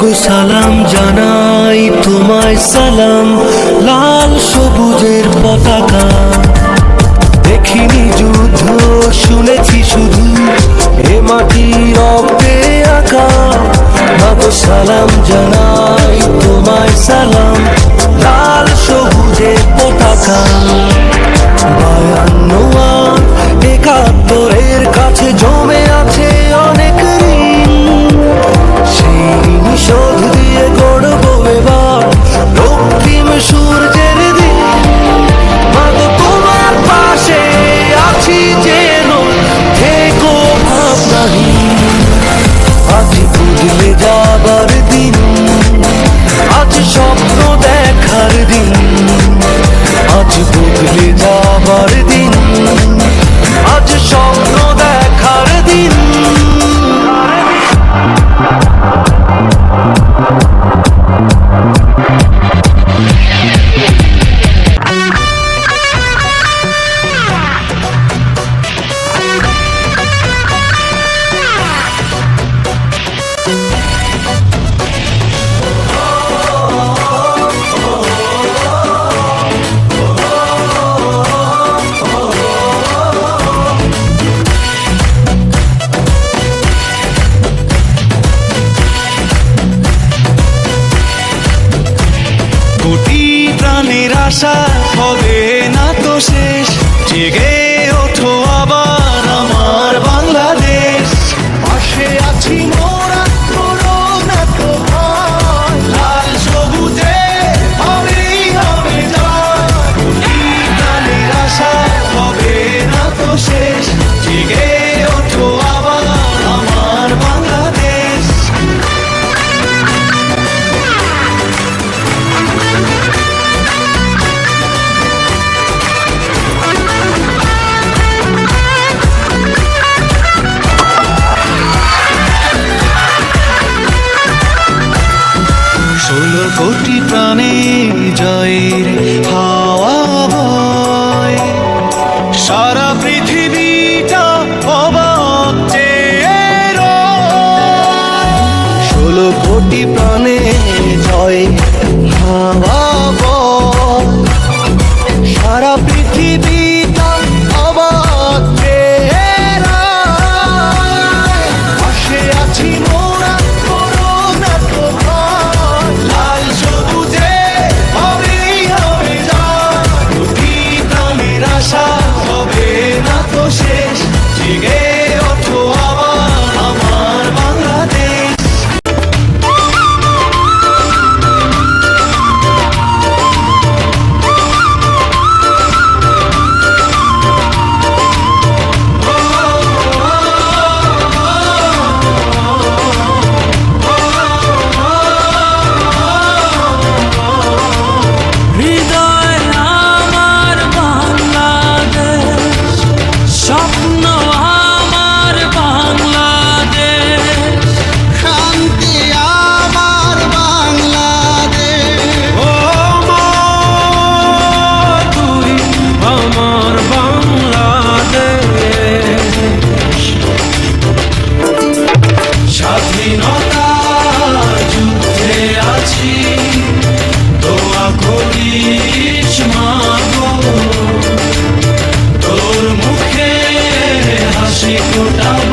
গো সালাম জানাই, তোমায় সালাম, লাল সবুজের পতাকা। দেখিনি যুদ্ধ, শুনেছি শুধু এ মাটি রক্তে আঁকা। মাগো সালাম জানাই, তোমায় সালাম, লাল সবুজের পতাকা। বদলে যাবার দিন আশা হবে না তো শেষ। জেগে কোটি প্রাণে জয়ের হাওয়া বয়। সারা পৃথিবীটা অবাক ষোলো কোটি প্রাণে জয়ের dificuldade